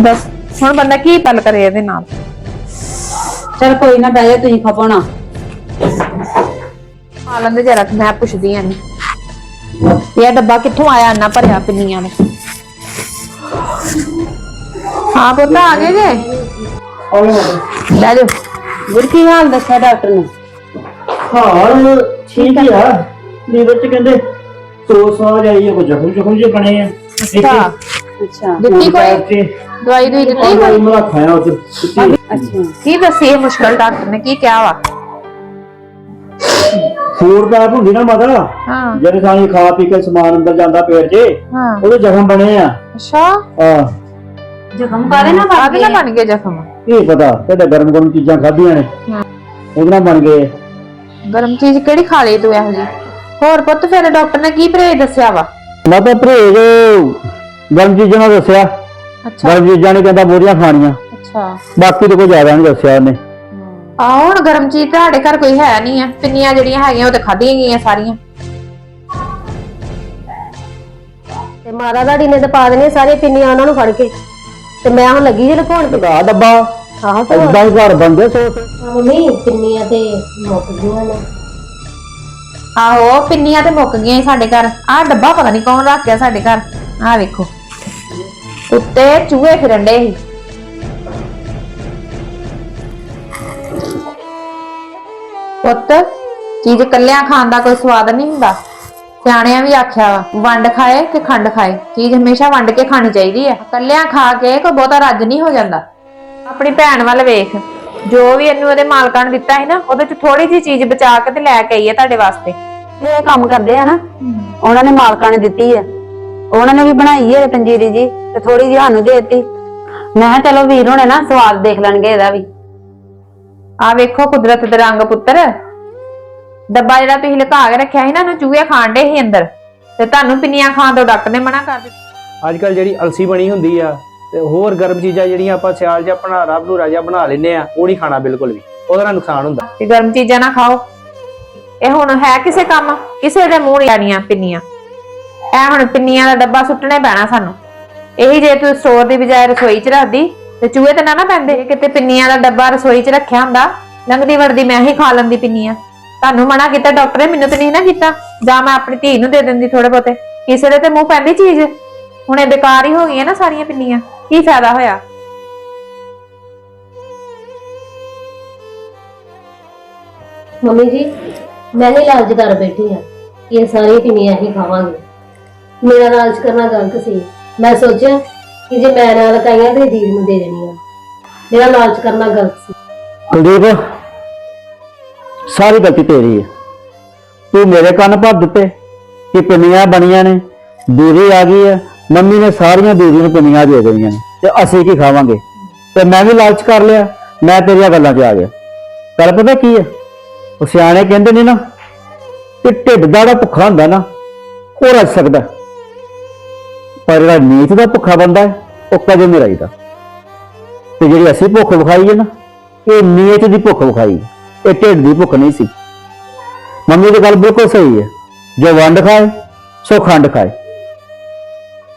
ਦੱਸ ਹੁਣ ਬੰਦਾ ਕੀ ਪਲ ਕਰੇ ਇਹਦੇ ਨਾਲ? ਚਲ ਕੋਈ ਨਾ ਬਹਿ ਜਾ ਤੁਸੀਂ ਖਪਣਾ ਆ ਲੈਂਦੇ ਜਰਾ ਮੈਂ ਪੁੱਛਦੀ ਆਂ ਇਹ ਡੱਬਾ ਕਿੱਥੋਂ ਆਇਆ ਇੰਨਾ ਭਰਿਆ ਪਿੰਨੀਆਂ ਨੇ? ਹਾਂ ਪੁੱਤ ਆ ਗਏ ਜੇ? ਲੈ ਗੁਰ ਕੀ ਹਾਲ ਦੱਸਿਆ ਡਾਕਟਰ ਨੇ? ਹਾਂ ਠੀਕ ਹੀ ਆ। ਲੀਵਰ ਚ ਕਹਿੰਦੇ ਸੋਸ ਆ ਜਾਈ ਹੈ ਕੁਝ ਜ਼ਖਮ ਜ਼ਖਮ ਜੇ ਬਣੇ ਆ। ਅੱਛਾ। ਅੱਛਾ। ਦਿੱਤੀ ਕੋਈ? ਤੇ ਦਵਾਈ ਦੂਈ ਦਿੱਤੀ ਕੋਈ? ਕੋਈ ਮਰਾ ਖਾਇਆ ਉਧਰ। ਅੱਛਾ। ਕੀ ਦੱਸੀ ਇਹ ਮੁਸ਼ਕਲ ਡਾਕਟਰ ਨੇ? ਕੀ ਕਿਹਾ ਵਾ? ਫੂਡ ਪੈਪ ਹੁੰਦੀ ਨਾ ਮਾਤਾ ਹਾਂ। ਜਿਹੜੇ ਸਾਨੀ ਖਾ ਪੀ ਕੇ ਸਮਾਨ ਅੰਦਰ ਜਾਂਦਾ ਪੇਟ 'ਚ ਹਾਂ। ਉਹਦੇ ਜ਼ਖਮ ਬਣੇ ਆ। ਅੱਛਾ। ਆ ਜ਼ਖਮ ਕਾਰੇ ਨਾ ਆਦੇ ਨਾ ਬਣ ਗਏ ਜ਼ਖਮ? ਕੀ ਪਤਾ ਕਿਹੜੇ ਗਰਮ ਗਰਮ ਚੀਜ਼ਾਂ ਖਾਧੀਆਂ ਨੇ। ਉਹਦੇ ਨਾਲ ਬਣ ਗਏ। ਗਰਮ ਚੀਜ਼ ਕਿਹੜੀ ਖਾ ਲਈ ਤੂੰ ਇਹੋ ਜੀ ਹੋਰ ਪੁੱਤ ਫਿਰ ਡਾਕਟਰ ਨੇ ਕੀ ਪਰਹੇਜ਼ ਦੱਸਿਆ ਵਾ? ਮੈਂ ਤਾਂ ਗਰਮ ਚੀਜ਼ਾਂ ਨਾਲ ਦੱਸਿਆ। ਅੱਛਾ। ਗਰਮ ਚੀਜ਼ਾਂ ਨੇ ਕਹਿੰਦਾ ਬੋਰੀਆਂ ਖਾਣੀਆਂ। ਅੱਛਾ। ਬਾਕੀ ਤਾਂ ਕੋਈ ਜ਼ਿਆਦਾ ਨਹੀਂ ਦੱਸਿਆ ਉਹਨੇ। ਆ ਹੁਣ ਗਰਮ ਚੀਜ਼ ਤੁਹਾਡੇ ਘਰ ਕੋਈ ਹੈ ਨਹੀਂ ਆ। ਪਿੰਨੀਆਂ ਜਿਹੜੀਆਂ ਹੈਗੀਆਂ ਉਹ ਤੇ ਖਾਧੀਆਂ ਗਈਆਂ ਸਾਰੀਆਂ। ਤੇ ਮਾਤਾ ਦਾੜੀ ਨੇ ਤਾਂ ਪਾ ਦੇਣੀਆਂ ਸਾਰੀਆਂ ਪਿੰਨੀਆਂ ਉਹਨਾਂ ਨੂੰ ਫੜ ਕੇ। ਤੇ ਮੈਂ ਹੁਣ ਲੱਗੀ ਜੇ ਲੁਕਾਉਣ ਤੇ। ਆ ਡੱਬਾ। ਆਹੋ ਤੇ ਏਦਾਂ ਹੀ ਘਰ ਬੰਦੇ ਸੋਚ ਮੰਮੀ ਪਿੰਨੀਆਂ ਤੇ ਮੁੱਕ ਗਈਆਂ ਨੇ। ਆਹੋ ਪਿੰਨੀਆਂ ਤੇ ਮੁੱਕ ਗਈਆਂ ਸੀ ਸਾਡੇ ਘਰ। ਆਹ ਡੱਬਾ ਪਤਾ ਨਹੀਂ ਕੌਣ ਰੱਖ ਗਿਆ ਸਾਡੇ ਘਰ। ਆਹ ਵੇਖੋ। ਉੱਤੇ ਚੂਹੇ ਫਿਰਨ ਡੇ ਸੀ। ਪੁੱਤ, ਚੀਜ਼ ਕੱਲਿਆਂ ਖਾਣ ਦਾ ਕੋਈ ਸਵਾਦ ਨਹੀਂ ਹੁੰਦਾ। ਸਿਆਣਿਆਂ ਵੀ ਆਖਿਆ ਵਾ, ਵੰਡ ਖਾਏ ਕਿ ਖੰਡ ਖਾਏ। ਚੀਜ਼ ਹਮੇਸ਼ਾ ਵੰਡ ਕੇ ਖਾਣੀ ਚਾਹੀਦੀ ਹੈ ਕੱਲਿਆਂ ਖਾ ਕੇ ਕੋਈ ਬਹੁਤਾ ਰੱਜ ਨਹੀਂ ਹੋ ਜਾਂਦਾ। ਆਪਣੀ ਭੈਣ ਵੱਲ ਵੇਖ। ਜੋ ਵੀ ਇਹਨੂੰ ਉਹਦੇ ਮਾਲਕਾਂ ਨੇ ਦਿੱਤਾ ਹੈ ਨਾ, ਉਹਦੇ ਚ ਥੋੜੀ ਜਿਹੀ ਚੀਜ਼ ਬਚਾ ਕੇ ਤੇ ਲੈ ਕੇ ਆਈ ਹੈ ਤੁਹਾਡੇ ਵਾਸਤੇ। ਇਹ ਕੰਮ ਕਰਦੇ ਆ ਨਾ, ਉਹਨਾਂ ਨੇ ਮਾਲਕਾਂ ਨੇ ਦਿੱਤੀ ਹੈ ਉਹਨਾਂ ਨੇ ਵੀ ਬਣਾਈ ਹੈ ਪੰਜੀਰੀ ਜੀ। ਤੇ ਥੋੜੀ ਜਿਹੀ ਸਾਨੂੰ ਦੇ ਦਿੱਤੀ। ਮੈਂ ਕਿਹਾ ਚਲੋ ਵੀਰ ਹੋਣੇ ਨਾ ਸਵਾਦ ਦੇਖ ਲੈਣਗੇ ਇਹਦਾ ਵੀ। ਆ ਵੇਖੋ ਕੁਦਰਤ ਦੇ ਰੰਗ ਪੁੱਤਰ। ਡੱਬਾ ਜਿਹੜਾ ਤੁਸੀਂ ਲੁਕਾ ਕੇ ਰੱਖਿਆ ਸੀ ਨਾ ਉਹਨੂੰ ਚੂਹੇ ਖਾਣ ਡੇ ਸੀ ਅੰਦਰ। ਤੇ ਤੁਹਾਨੂੰ ਪਿੰਨੀਆਂ ਖਾਣ ਤੋਂ ਡਾਕਟਰ ਨੇ ਮਨਾ ਕਰ ਦਿੱਤਾ। ਅੱਜ ਕੱਲ ਜਿਹੜੀ ਅਲਸੀ ਬਣੀ ਹੁੰਦੀ ਆ ਤੇ ਹੋਰ ਗਰਮ ਚੀਜ਼ਾਂ ਜਿਹੜੀਂ ਆਪਾਂ ਸਿਆਲ 'ਚ ਆਪਣਾ ਰੱਬ ਨੂੰ ਰਾਜਾ ਬਣਾ ਲੈਨੇ ਆ ਉਹ ਨਹੀਂ ਖਾਣਾ ਬਿਲਕੁਲ ਵੀ। ਉਹਦਾ ਨਾਲ ਨੁਕਸਾਨ ਹੁੰਦਾ। ਕਿ ਗਰਮ ਚੀਜ਼ਾਂ ਨਾ ਖਾਓ। ਇਹ ਹੁਣ ਹੈ ਕਿਸੇ ਕੰਮ ਕਿਸੇ ਦੇ ਮੂੰਹ ਨਹੀਂ ਆਣੀਆਂ ਪਿੰਨੀਆਂ। ਇਹ ਹੁਣ ਪਿੰਨੀਆਂ ਦਾ ਡੱਬਾ ਸੁੱਟਣੇ ਪੈਣਾ ਸਾਨੂੰ। ਇਹੀ ਜੇ ਤੂੰ ਸਟੋਰ ਦੀ ਬਜਾਏ ਰਸੋਈ 'ਚ ਰੱਖਦੀ, ਤੇ ਚੂਹੇ ਤੇ ਨਾ ਨਾ ਪੈਂਦੇ। ਕਿਤੇ ਪਿੰਨੀਆਂ ਦਾ ਡੱਬਾ ਰਸੋਈ 'ਚ ਰੱਖਿਆ ਹੁੰਦਾ ਲੰਗਦੀ ਵਰਦੀ ਮੈਂ ਹੀ ਖਾ ਲੈਂਦੀ ਪਿੰਨੀਆਂ। ਤੁਹਾਨੂੰ ਮਨਾ ਕੀਤਾ ਡਾਕਟਰ ਨੇ, ਮੈਨੂੰ ਤੇ ਨਹੀਂ ਨਾ ਕੀਤਾ। ਜਾਂ ਮੈਂ ਆਪਣੀ ਧੀ ਨੂੰ ਦੇ ਦਿੰਦੀ ਥੋੜੇ ਬਹੁਤੇ। ਕਿਸੇ ਦੇ ਤੇ ਮੂੰਹ ਪੈਂਦੀ ਚੀਜ਼। ਹੁਣ ਇਹ ਬੇਕਾਰ ਹੀ ਹੋ ਗਈਆਂ ਨਾ ਸਾਰੀਆਂ ਪਿੰਨੀਆਂ। ਕੀ ਫਾਇਦਾ ਹੋਇਆ? ਮੰਮੀ ਜੀ, ਮੈਂ ਨਹੀਂ ਲਾਲਚ ਕਰ ਬੈਠੀ ਆ ਕਿ ਇਹ ਸਾਰੀ ਪਿੰਨੀਆਂ ਹੀ ਖਾਵਾਂਗੇ। ਮੇਰਾ ਲਾਲਚ ਕਰਨਾ ਗਲਤ ਸੀ। ਮੈਂ ਸੋਚਿਆ ਕਿ ਜੇ ਮੈਂ ਨਾਲ ਲਗਾਈਆਂ ਤੇ ਦੀਦੀ ਨੂੰ ਦੇ ਦੇਣੀਆਂ ਮੇਰਾ ਲਾਲਚ ਕਰਨਾ ਗਲਤ ਸੀ। ਕੁਲਦੀਪ, ਸਾਰੀ ਗਲਤੀ ਤੇਰੀ ਹੈ ਤੂੰ ਮੇਰੇ ਕੰਨ ਭਰ ਦਿੱਤੇ ਕਿ ਪਿੰਨੀਆਂ ਬਣੀਆਂ ਨੇ ਦੂਰੀ ਆ ਗਈ ਹੈ ਮੰਮੀ ਨੇ ਸਾਰੀਆਂ ਦੂਰੀ ਨੂੰ ਪਿੰਨੀਆਂ ਦੇ ਦੇਣੀਆਂ ਨੇ ਤੇ ਅਸੀਂ ਕੀ ਖਾਵਾਂਗੇ? ਤੇ ਮੈਂ ਵੀ ਲਾਲਚ ਕਰ ਲਿਆ, ਮੈਂ ਤੇਰੀਆਂ ਗੱਲਾਂ 'ਚ ਆ ਗਿਆ। ਗੱਲ ਪਤਾ ਕੀ ਹੈ ਉਹ ਸਿਆਣੇ ਕਹਿੰਦੇ ਨੇ ਨਾ ਕਿ ਢਿੱਡ ਦਾ ਜਿਹੜਾ ਭੁੱਖਾ ਹੁੰਦਾ ਨਾ, ਉਹ ਰੱਜ ਸਕਦਾ। ਪਰ ਜਿਹੜਾ ਨੀਤ ਦਾ ਭੁੱਖਾ ਬੰਦਾ ਹੈ, ਉਹ ਕਦੇ ਨਹੀਂ ਰਹਿਦਾ। ਤੇ ਜਿਹੜੀ ਅਸੀਂ ਭੁੱਖ ਵਿਖਾਈ ਹੈ ਨਾ, ਇਹ ਨੀਅਤ ਦੀ ਭੁੱਖ ਵਿਖਾਈ ਇਹ ਢਿੱਡ ਦੀ ਭੁੱਖ ਨਹੀਂ ਸੀ। ਮੰਮੀ ਦੀ ਗੱਲ ਬਿਲਕੁਲ ਸਹੀ ਹੈ। ਜੋ ਵੰਡ ਖਾਏ, ਸੋ ਖੰਡ ਖਾਏ।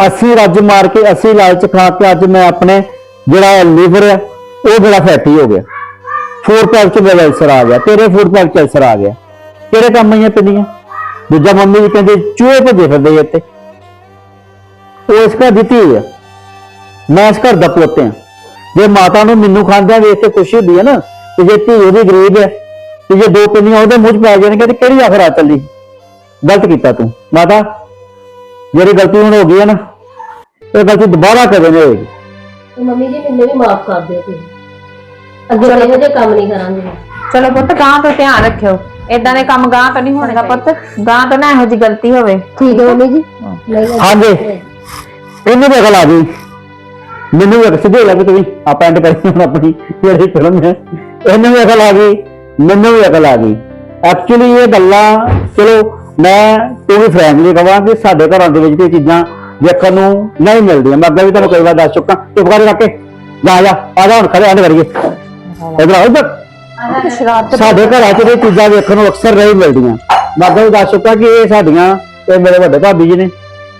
ਅਸੀਂ ਰੱਜ ਮਾਰ ਕੇ, ਅਸੀਂ ਲਾਲਚ ਖਾ ਕੇ ਅੱਜ ਮੈਂ ਆਪਣੇ ਜਿਹੜਾ ਲੀਵਰ ਹੈ, ਉਹ ਬੜਾ ਫੈਟੀ ਹੋ ਗਿਆ। ਫੂਡ ਪੈਕ ਚ ਬੜਾ ਅਲਸਰ ਆ ਗਿਆ, ਤੇਰੇ ਫੂਡ ਪੈਕ ਚ ਅਲਸਰ ਆ ਗਿਆ। ਤੇਰੇ ਕੰਮ ਆਈਆਂ ਪਿੰਨੀਆਂ। ਦੂਜਾ ਮੰਮੀ ਜੀ ਕਹਿੰਦੇ, ਚੂਹੇ ਭੱਜੇ ਫਿਰਦੇ ਇੱਥੇ। ਉਹ ਇਸ ਘਰ ਦੀ ਧੀ ਹੈ ਮੈਂ ਇਸ ਘਰ ਦਾ ਪੁੱਤ ਹਾਂ ਜੇ ਮਾਤਾ ਨੂੰ ਮੈਨੂੰ ਖਾਂਦਿਆਂ ਵੇਖ ਕੇ ਖੁਸ਼ੀ ਹੁੰਦੀ ਹੈ ਨਾ ਕਿ ਜੇ ਧੀ ਉਹਦੀ ਗਰੀਬ ਹੈ ਤੇ ਜੇ ਦੋ ਪਿੰਨੀਆਂ ਉਹਦੇ ਮੂੰਹ 'ਚ ਪੈ ਜਾਣਗੇ ਤੇ ਕਿਹੜੀ ਆਖਰ ਆ ਚੱਲੀ ਗਲਤ ਕੀਤਾ ਤੂੰ। ਮਾਤਾ ਜਿਹੜੀ ਗਲਤੀ ਹੁਣ ਹੋ ਗਈ ਹੈ ਨਾ। ਇਹ ਗਲਤੀ ਦੁਬਾਰਾ ਕਦੇ ਨਹੀਂ ਹੋਏਗੀ? ਤੇ ਮੰਮੀ ਜੀ ਮੈਨੂੰ ਵੀ ਮਾਫ ਕਰ ਦਿਓ ਤੁਸੀਂ। ਅੱਗੇ ਤੋਂ ਇਹੋ ਜਿਹੇ ਕੰਮ ਨਹੀਂ ਕਰਾਂਗੇ। ਚਲੋ ਪੁੱਤ ਗਾਂ ਤੋਂ ਧਿਆਨ ਰੱਖਿਓ। ਇਦਾਂ ਦੇ ਕੰਮ ਗਾਂ ਤੋਂ ਨਹੀਂ ਹੋਣਗਾ ਪੁੱਤ। ਗਾਂ ਤੋਂ ਨਾ ਇਹੋ ਜੀ ਗਲਤੀ ਹੋਵੇ। ਠੀਕ ਹੈ ਮੰਮੀ ਜੀ। ਨਹੀਂ। ਹਾਂਜੀ। ਇਹਨੂੰ ਵੀ ਅਕਲ ਆ ਗਈ ਮੈਨੂੰ ਵੀ ਅਕਲ ਸਿੱਧੇ ਲੱਗ ਤੂੰ ਆਪਾਂ ਐਂਡ ਕਰੀ ਹੁਣ ਆਪਣੀ ਜਿਹੜੀ ਫਿਲਮ ਹੈ। ਇਹਨੂੰ ਵੀ ਅਕਲ ਆ ਗਈ, ਮੈਨੂੰ ਵੀ ਅਕਲ ਆ ਗਈ। ਐਕਚੁਅਲੀ ਇਹ ਗੱਲਾਂ, ਚਲੋ, ਮੈਂ ਤੂੰ ਵੀ ਫਰੈਂਕਲੀ ਕਹਾਂ ਕਿ ਸਾਡੇ ਘਰਾਂ ਦੇ ਵਿੱਚ ਇਹ ਚੀਜ਼ਾਂ ਦੇਖਣ ਨੂੰ ਨਹੀਂ ਮਿਲਦੀਆਂ। ਮੈਂ ਅੱਗੇ ਵੀ ਤੁਹਾਨੂੰ ਕਈ ਵਾਰ ਦੱਸ ਚੁੱਕਾ। ਚੁੱਪ ਕਰਕੇ ਰੱਖ ਕੇ। ਜਾ ਜਾ, ਆ ਜਾ ਹੁਣ ਖੜੇ ਐਂਡ ਕਰੀਏ। ਇਧਰ ਆਓ, ਇੱਧਰ। ਸਾਡੇ ਘਰਾਂ 'ਚ ਇਹ ਚੀਜ਼ਾਂ ਵੇਖਣ ਨੂੰ ਅਕਸਰ ਨਹੀਂ ਮਿਲਦੀਆਂ। ਮੈਂ ਅੱਗੇ ਵੀ ਦੱਸ ਚੁੱਕਾ ਕਿ ਇਹ ਸਾਡੀਆਂ, ਇਹ ਮੇਰੇ ਵੱਡੇ ਭਾਬੀ ਜੀ ਨੇ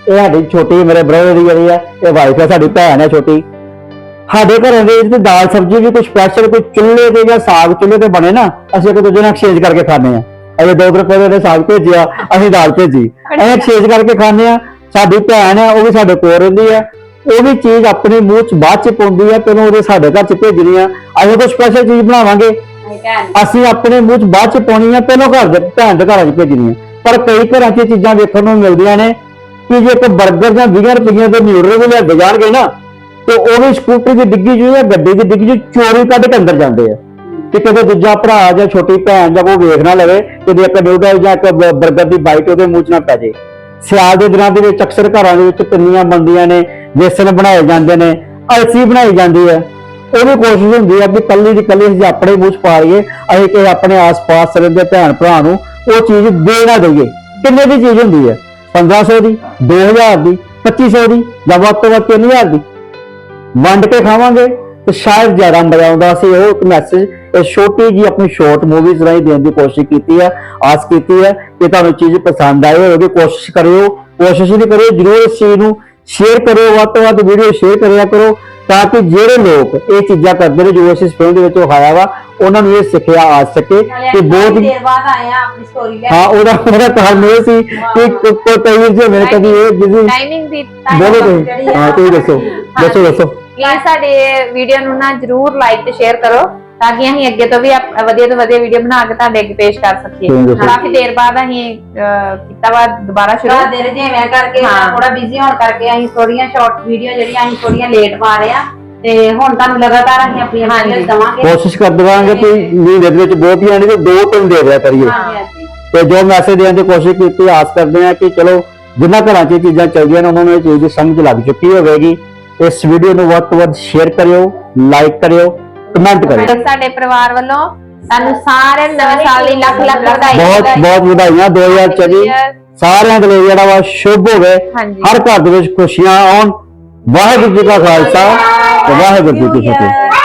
ਇਹ ਸਾਡੀ ਛੋਟੀ ਮੇਰੇ ਬ੍ਰਦਰ ਦੀ ਜਿਹੜੀ ਆ ਇਹ ਵਾਈਫ ਹੈ ਸਾਡੀ ਭੈਣ ਹੈ ਛੋਟੀ। ਸਾਡੇ ਘਰਾਂ ਦੇ ਵਿੱਚ ਦਾਲ ਸਬਜ਼ੀ ਵੀ ਕੋਈ ਸਪੈਸ਼ਲ ਕੋਈ ਚੁੱਲ੍ਹੇ ਤੇ ਜਾਂ ਸਾਗ ਚੁੱਲ੍ਹੇ ਤੇ ਬਣੇ ਨਾ ਅਸੀਂ ਇੱਕ ਦੂਜੇ ਨਾਲ ਐਕਸਚੇਂਜ ਕਰਕੇ ਖਾਂਦੇ ਆ। ਅਜੇ ਦੋ ਰੁਪਏ ਦੇ ਸਾਗ ਭੇਜਿਆ ਅਸੀਂ ਦਾਲ ਭੇਜੀ। ਅਸੀਂ ਐਕਸਚੇਂਜ ਕਰਕੇ ਖਾਂਦੇ ਆ। ਸਾਡੀ ਭੈਣ ਹੈ ਉਹ ਵੀ ਸਾਡੇ ਕੋਲ ਰਹਿੰਦੀ ਆ। ਉਹ ਵੀ ਚੀਜ਼ ਆਪਣੇ ਮੂੰਹ 'ਚ ਬਾਅਦ 'ਚ ਪਾਉਂਦੀ ਆ ਪਹਿਲਾਂ ਉਹਦੇ ਸਾਡੇ ਘਰ 'ਚ ਭੇਜਣੀ ਆ। ਅਸੀਂ ਕੋਈ ਸਪੈਸ਼ਲ ਚੀਜ਼ ਬਣਾਵਾਂਗੇ। ਅਸੀਂ ਆਪਣੇ ਮੂੰਹ 'ਚ ਬਾਅਦ 'ਚ ਪਾਉਣੀ ਆ ਪਹਿਲਾਂ ਘਰ ਦੇ ਭੈਣ ਦੇ ਘਰਾਂ 'ਚ ਭੇਜਣੀ ਆ। ਪਰ ਕਈ ਘਰਾਂ 'ਚ ਚੀਜ਼ਾਂ ਵੇਖਣ ਨੂੰ ਮਿਲਦੀਆਂ ਨੇ। ਕਿ ਜੇ ਇੱਕ 버ਗਰ ਜਾਂ 20 ਰੁਪਈਆਂ ਦੇ ਨਿਊਡਲ ਵੀ ਲਿਆਦੇ ਜਾਣਗੇ ਨਾ, ਤੇ ਉਹ ਵੀ ਸਕੂਟਰੀ ਦੀ ਡਿੱਗੀ ਜੋ ਜਾਂ ਗੱਡੀ ਦੀ ਡਿੱਗੀ ਜੋ ਚੋਰੀ ਕੱਢ ਕੇ ਅੰਦਰ ਜਾਂਦੇ ਆ। ਕਿ ਕਦੇ ਦੂਜਾ ਭਰਾ ਜਾਂ ਛੋਟੀ ਭੈਣ ਜਾਂ ਕੋਈ ਵੇਖ ਨਾ ਲਵੇ ਕਿ ਇੱਕ ਨਿਊਡਲ ਜਾਂ ਇੱਕ 버ਗਰ ਦੀ ਬਾਈਟ ਉਹਦੇ ਮੂੰਹ 'ਚ ਨਾ ਪੈ ਜੇ। ਸਿਆਲ ਦੇ ਦਿਨਾਂ ਦੇ ਵਿੱਚ ਅਕਸਰ ਘਰਾਂ ਦੇ ਵਿੱਚ ਪਿੰਨੀਆਂ ਬਣਦੀਆਂ ਨੇ ਬੇਸਨ ਬਣਾਏ ਜਾਂਦੇ ਨੇ, ਅਲਸੀ ਬਣਾਈ ਜਾਂਦੀ ਹੈ। ਉਹ ਵੀ ਕੋਸ਼ਿਸ਼ ਹੁੰਦੀ ਹੈ ਕਿ ਕੱਲੀ ਦੀ ਕੱਲੀ ਅਸੀਂ ਆਪਣੇ ਮੂੰਹ 'ਚ ਪਾ ਲਈਏ, ਅਸੀਂ ਕਿ ਆਪਣੇ ਆਸ-ਪਾਸ ਰਹਿੰਦੇ ਭੈਣ ਭਰਾ ਨੂੰ ਉਹ ਚੀਜ਼ ਦੇ ਨਾ ਦਈਏ। ਕਿੰਨੇ ਦੀ ਚੀਜ਼ ਹੁੰਦੀ ਹੈ? 1500 ਦੀ 2000 ਦੀ 2500 ਦੀ ਜਾਂ ਵੱਧ ਤੋਂ ਵੱਧ 3000 ਦੀ। ਵੰਡ ਕੇ ਖਾਵਾਂਗੇ ਤੇ ਸ਼ਾਇਦ ਜ਼ਿਆਦਾ ਮਜ਼ਾ ਆਉਂਦਾ ਸੀ ਉਹ ਇੱਕ ਮੈਸੇਜ ਇਹ ਛੋਟੀ ਜੀ ਆਪਣੀ ਸ਼ਾਰਟ ਮੂਵੀਜ਼ ਰਾਹੀਂ ਦੇਣ ਦੀ ਕੋਸ਼ਿਸ਼ ਕੀਤੀ ਹੈ ਆਸ ਕੀਤੀ ਹੈ ਕਿ ਤੁਹਾਨੂੰ ਚੀਜ਼ ਪਸੰਦ ਆਏ ਹੋਵੇਗੀ, ਕੋਸ਼ਿਸ਼ ਕਰਿਓ, ਕੋਸ਼ਿਸ਼ ਵੀ ਕਰਿਓ, ਜਰੂਰ ਇਸ ਚੀਜ਼ ਨੂੰ ਸ਼ੇਅਰ ਕਰਿਓ, ਵੱਧ ਤੋਂ ਵੱਧ ਵੀਡੀਓ ਸ਼ੇਅਰ ਕਰਿਆ ਕਰੋ, ਤਾਂ ਕਿ ਜਿਹੜੇ ਲੋਕ ਇਹ ਚੀਜ਼ਾਂ ਕਰਦੇ ਨੇ ਜੋ ਅਸੀਂ ਇਸ ਫਿਲਮ ਦੇ ਵਿੱਚ ਵਿਖਾਇਆ ਵਾ ਉਹਨਾਂ ਨੂੰ ਇਹ ਸਿੱਖਿਆ ਆ ਸਕੇ ਕਿ ਬਹੁਤ ਦੇਰ ਬਾਅਦ ਆਏ ਆ ਆਪਣੀ ਸਟੋਰੀ ਲੈ। ਹਾਂ ਉਹਦਾ ਉਹਦਾ ਕਾਰਨ ਇਹ ਸੀ ਕਿ ਕੋ- ਕੋਈ ਕਈ ਜੀ ਮੇਰੇ ਕਦੀ ਇਹ ਬਿਜ਼ੀ ਟਾਈਮਿੰਗ ਦੀ ਬੋਲੋ ਤੁਸੀਂ। ਹਾਂ ਤੁਸੀਂ ਦੱਸੋ। ਦੱਸੋ ਦੱਸੋ। ਪਲੀਜ਼ ਸਾਡੇ ਵੀਡੀਓ ਨੂੰ ਨਾ ਜਰੂਰ ਲਾਈਕ ਤੇ ਸ਼ੇਅਰ ਕਰੋ ਤਾਂ ਕਿ ਅਸੀਂ ਅੱਗੇ ਤੋਂ ਵੀ ਵਧੀਆ ਤੋਂ ਵਧੀਆ ਵੀਡੀਓ ਬਣਾ ਕੇ ਤੁਹਾਡੇ ਅੱਗੇ ਪੇਸ਼ ਕਰ ਸਕੀਏ। ਕਾਫੀ ਦੇਰ ਬਾਅਦ ਅਸੀਂ ਕੀਤਾ ਵਾ ਦੁਬਾਰਾ ਸ਼ੁਰੂ। ਥੋੜਾ ਦੇਰ ਜਿਵੇਂ ਕਰਕੇ। ਥੋੜਾ ਬਿਜ਼ੀ ਹੋਣ ਕਰਕੇ ਅਸੀਂ ਥੋੜੀਆਂ ਸ਼ਾਰਟ ਵੀਡੀਓ ਜਿਹੜੀਆਂ ਅਸੀਂ ਥੋੜੀਆਂ ਲੇਟ ਪਾ ਰਹੇ ਆ। ਤੇ ਹੁਣ ਤੁਹਾਨੂੰ ਲਗਾਤਾਰ ਅਸੀਂ ਦਵਾਂਗੇ। ਕੋਸ਼ਿਸ਼ ਕਰਦੇ ਰਹਾਂਗੇ ਕਿ ਮਹੀਨੇ ਦੇ ਵਿੱਚ ਬਹੁਤੀਆਂ ਨਹੀਂ ਤੇ ਦੋ ਤਿੰਨ ਦੇ ਦਿਆ ਕਰੀਏ। ਤੇ ਜੋ ਮੈਸੇਜ ਦੇਣ ਦੀ ਕੋਸ਼ਿਸ਼ ਕੀਤੀ ਆਸ ਕਰਦੇ ਹਾਂ ਕਿ ਚਲੋ ਜਿਨ੍ਹਾਂ ਘਰਾਂ 'ਚ ਚੀਜ਼ਾਂ ਚੱਲਦੀਆਂ ਨੇ ਉਹਨਾਂ ਨੂੰ ਇਹ ਚੀਜ਼ ਦੀ ਸਮਝ ਲੱਗ ਚੁੱਕੀ ਹੋਵੇਗੀ। ਇਸ ਵੀਡੀਓ ਨੂੰ ਵੱਧ ਤੋਂ ਵੱਧ ਸ਼ੇਅਰ ਕਰਿਓ ਲਾਈਕ ਕਰਿਓ ਕਮੈਂਟ ਕਰਿਓ। ਸਾਡੇ ਪਰਿਵਾਰ ਵੱਲੋਂ ਤੁਹਾਨੂੰ ਸਾਰਿਆਂ ਨੂੰ ਨਵੇਂ ਸਾਲ ਲਈ ਲੱਖ ਲੱਖ ਵਧਾਈ ਬਹੁਤ ਬਹੁਤ ਵਧਾਈਆਂ 2024 ਸਾਰਿਆਂ ਦੇ ਲਈ ਜਿਹੜਾ ਵਾ ਸ਼ੁਭ ਹੋਵੇ। ਹਰ ਘਰ ਦੇ ਵਿੱਚ ਖੁਸ਼ੀਆਂ ਆਉਣ। ਵਾਹਿਗੁਰੂ ਜੀ ਕਾ ਖਾਲਸਾ। ਤੇ ਵਾਹਿਗੁਰੂ ਜੀ ਕੀ ਫਤਿਹ।